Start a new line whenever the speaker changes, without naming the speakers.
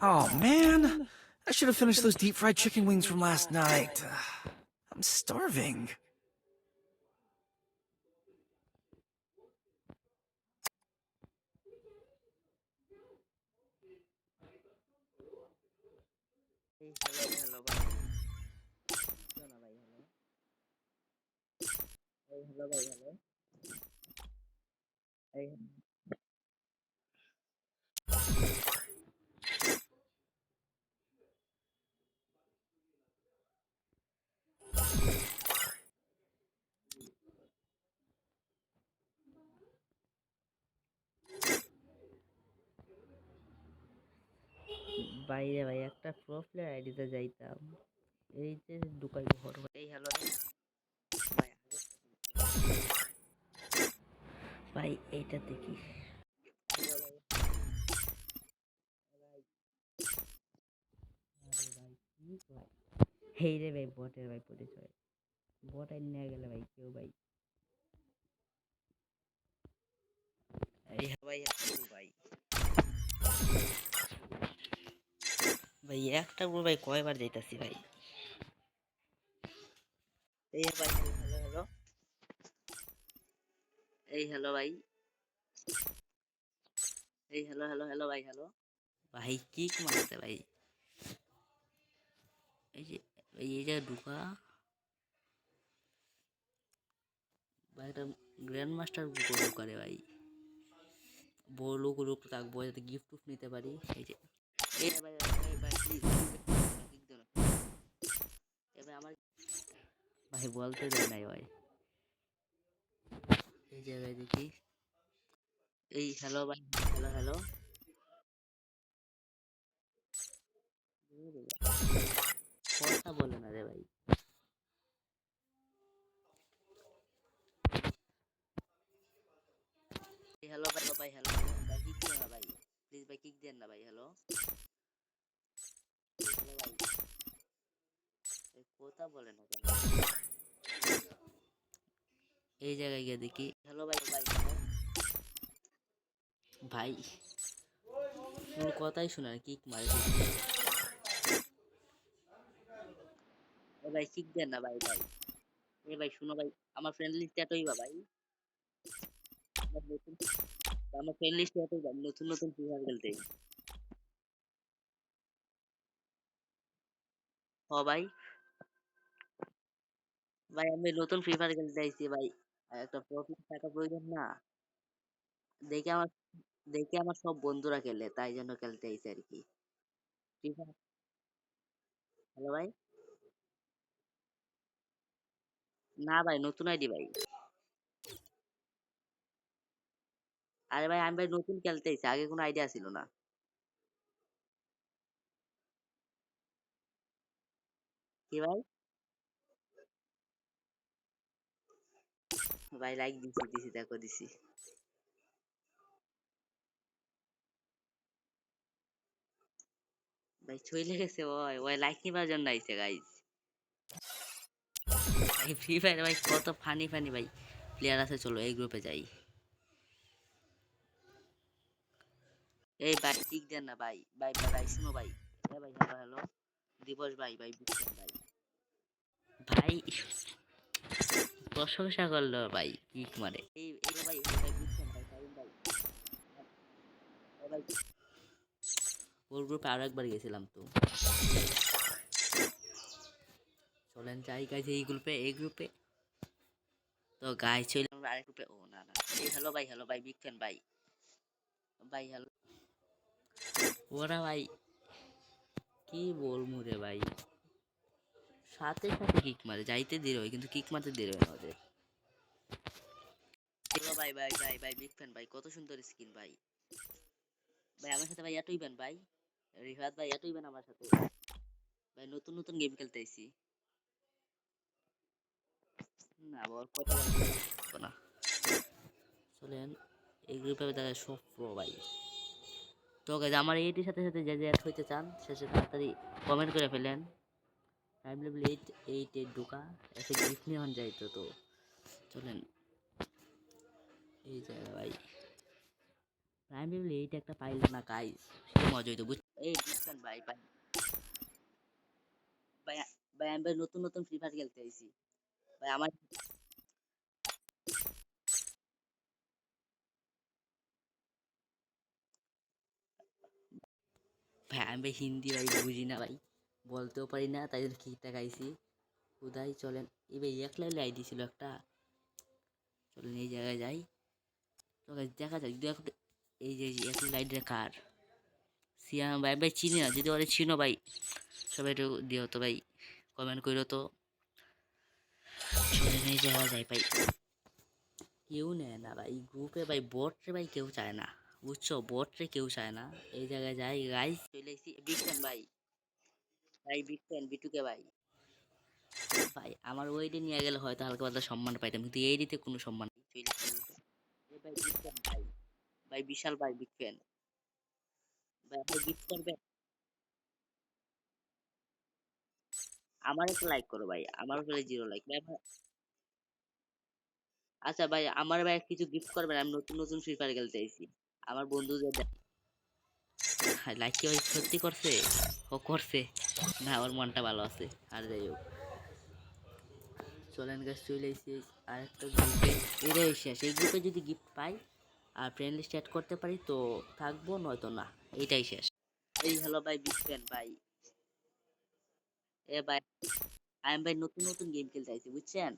Oh man, I should have finished those deep fried chicken wings from last night. Uh, I'm starving.
Hello, hello. Hello. বাইরে ভাই একটা pro player আইডিতে যাইতাম। এই যে ঢুকাই ঘর এই হ্যালো ভাই এইটা দেখি। হেই রে ভাই বটের ভাই পরিচয়। বট আইন নিয়ে গেলে ভাই কেউ ভাই। এই ভাই ভাই। ভাই, একটা গ্রুপ ভাই কয়বার যাইতাছি ভাই? এই ভাই হ্যালো হ্যালো এই হ্যালো ভাই। এই হ্যালো হ্যালো হ্যালো ভাই হ্যালো ভাই কি মারছে ভাই। এই যে, এই জায়গায় ঢুকা। ভাই, একটা গ্র্যান্ড মাস্টার ঢুকারে ভাই। বড় লোক লোক থাকব যাতে গিফট নিতে পারি। এই যে, এই ভাই ভাই, বলতে দেয় নাই ভাই। এই জায়গায় দেখি। এই হ্যালো ভাই হ্যালো হ্যালো কথা বলে না রে ভাই। হ্যালো ভাই ভাই হ্যালো ভাই কিক দেন না ভাই? প্লিজ ভাই কিক দেন না ভাই হ্যালো কথা বলে না এই জায়গায় গিয়ে দেখি। হ্যালো ভাই ভাই ভাই কোনো কথাই শোনা কিক মারে ভাই কিক দেন না ভাই ভাই। এ ভাই, শুনো ভাই, আমার ফ্রেন্ড লিস্ট এতই বা ভাই। আমার ফ্রেন্ড লিস্ট এতই ভাই নতুন নতুন ফ্রি ফায়ার খেলতে হ ভাই। ভাই, আমি নতুন ফ্রি ফায়ার খেলতে আইছি ভাই। একটা প্রফিট টাকা প্রয়োজন না। দেখে আমার দেখে আমার সব বন্ধুরা খেলে, তাই জন্য খেলতে আইছি আর কি। ফ্রি ফায়ার হ্যালো ভাই। না ভাই, নতুন আইডি ভাই। আরে ভাই, আমি ভাই নতুন খেলতে আইছি আগে কোনো আইডিয়া ছিল না। কি ভাই ভাই লাইক দিছি দিছি দেখো দিছি ভাই চলে গেছে ওই ওই লাইক নিবার জন্য আইছে গাইজ ভাই ফ্রি ফায়ার ভাই কত ফানি ফানি ভাই প্লেয়ার আছে, চলো, এই গ্রুপে যাই। এই ভাই ঠিক দেন না ভাই ভাই ভাই ভাই শুনো ভাই হ্যাঁ ভাই হ্যালো হ্যালো দিবস ভাই ভাই বুঝছেন ভাই? ভাই প্রশংসা করল ভাই কিক মারে এই এই ভাই ভাই বুঝছেন ভাই ফাহিম ভাই ভাই ওর গ্রুপে আরও একবার গেছিলাম তো। চলেন যাই গাইজ এই গ্রুপে এই গ্রুপে তো গাই চলে আমরা আরেক গ্রুপে ও না না। এই হ্যালো ভাই হ্যালো ভাই বিগ ফ্যান ভাই? ভাই হ্যালো ওরা ভাই কি বলব রে ভাই? সাথে সাথে কিক মারে, যাইতে দিল কিন্তু কিক মারতে দিল হয় আমাদের ভাই ভাই ভাই ভাই বিগ ফ্যান ভাই, কত সুন্দর স্কিন ভাই। ভাই, আমার সাথে ভাই এতই বেন ভাই। রিফাত ভাই এতই বেন আমার সাথে। ভাই, নতুন নতুন গেম খেলতে আইছি। না বল বলব না। চলেন, এই গ্রুপে দেখা সব প্রো ভাই। তো গাইজ আমার এইটির সাথে সাথে যে যে অ্যাড হইতে চান, শেষে তাড়াতাড়ি কমেন্ট করে ফেলেন। টাইম লেভেল এইট এইটে ঢোকা এসে গিফট নিয়ে হন যাইতো তো চলেন। এই জায়গা ভাই প্রাইম লেভেল এইটা একটা পাইলাম না গাইস সে মজা হইতো বুঝ এই বুঝছেন ভাই ভাই ভাই ভাই, আমি নতুন নতুন ফ্রি ফায়ার খেলতে আইছি। ভাই, আমার ভাই আমি হিন্দি ভাই বুঝি না ভাই। বলতেও পারি না, তাই জন্য খিটা গাইছি উদাই চলেন? এই ভাই, এক লেভেলে আইডি ছিল একটা। চলেন এই জায়গায় যাই। তো দেখা যাক দেখো এই যে এক লাইটের কার? সিয়াম ভাই ভাই চিনি না, যদি ওরা চিনো ভাই। সবাই একটু দিও তো ভাই কমেন্ট করো তো। চলেন এই জায়গায় যাই ভাই। কেউ নেয় না ভাই গ্রুপে ভাই বোটরে ভাই কেউ চায় না। বুঝছ? বোটরে কেউ চায় না। এই জায়গায় যাই গাইস ভাই ভাই বিটুকে ভাই ভাই আমার নিয়ে গেলে হয়তো হালকা পাতলা সম্মান পাইতাম কিন্তু এই দিতে কোনো সম্মান নেই। ভাই ভাই। ভাই বিশাল ভাই ভাই আপনি করবেন আমার একটা লাইক করো ভাই আমার উপরে জিরো লাইক ভাই আচ্ছা ভাই আমার ভাই কিছু গিফট করবেন আমি নতুন নতুন ফ্রি ফায়ার খেলতে চাইছি আমার বন্ধুদের লাইক কি ভাই সত্যি করছে? ও করছে। না, ওর মনটা ভালো আছে। আর যাই হোক। চলেন গাছ চলে এসেছি আর একটা গ্রুপে এটাই শেষ, এই গ্রুপে যদি গিফট পাই আর ফ্রেন্ড লিস্ট অ্যাড করতে পারি, তো থাকব, নয়তো না। এইটাই শেষ। এই হ্যালো ভাই বিগ ফ্যান ভাই। এ ভাই আমি ভাই নতুন নতুন গেম খেলতে আইছি, বুঝছেন?